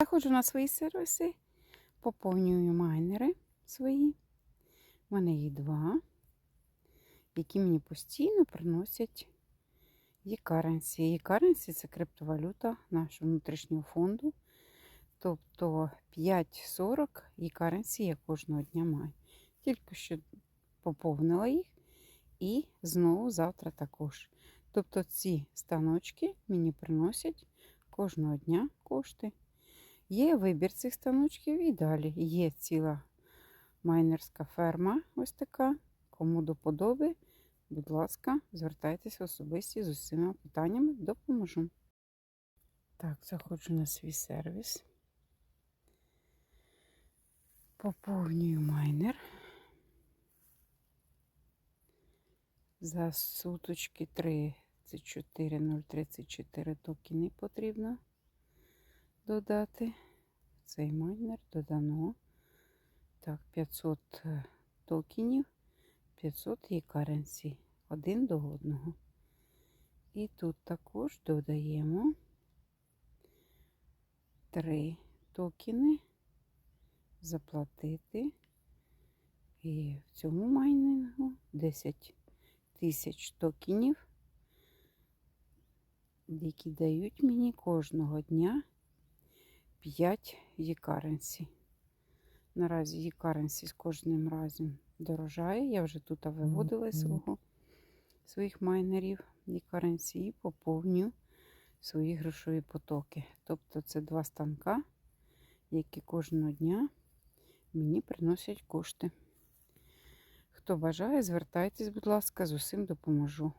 Заходжу на свої сервіси, поповнюю майнери свої. У мене є два, які мені постійно приносять e-currency. E-currency – це криптовалюта нашого внутрішнього фонду. Тобто 5,40 e-currency я кожного дня маю. Тільки що поповнила їх і знову завтра також. Тобто ці станочки мені приносять кожного дня кошти. Є вибір цих станочків і далі. Є ціла майнерська ферма, ось така. Кому до подоби, будь ласка, звертайтеся особисті з усіма питаннями, допоможу. Так, заходжу на свій сервіс. Поповнюю майнер. За суточки 34034 токени потрібно додати. Цей майнер додано. Так, 500 е, токенів, 500 є каренсі один до одного. І тут також додаємо 3 токени заплатити. І в цьому майнингу 10 тисяч токенів, які дають мені кожного дня 5 є-каренсі. Наразі є-каренсі з кожним разом дорожає. Я вже тут виводила свого, своїх майнерів є-каренсі і поповню свої грошові потоки. Тобто це два станка, які кожного дня мені приносять кошти. Хто бажає, звертайтесь, будь ласка, з усім допоможу.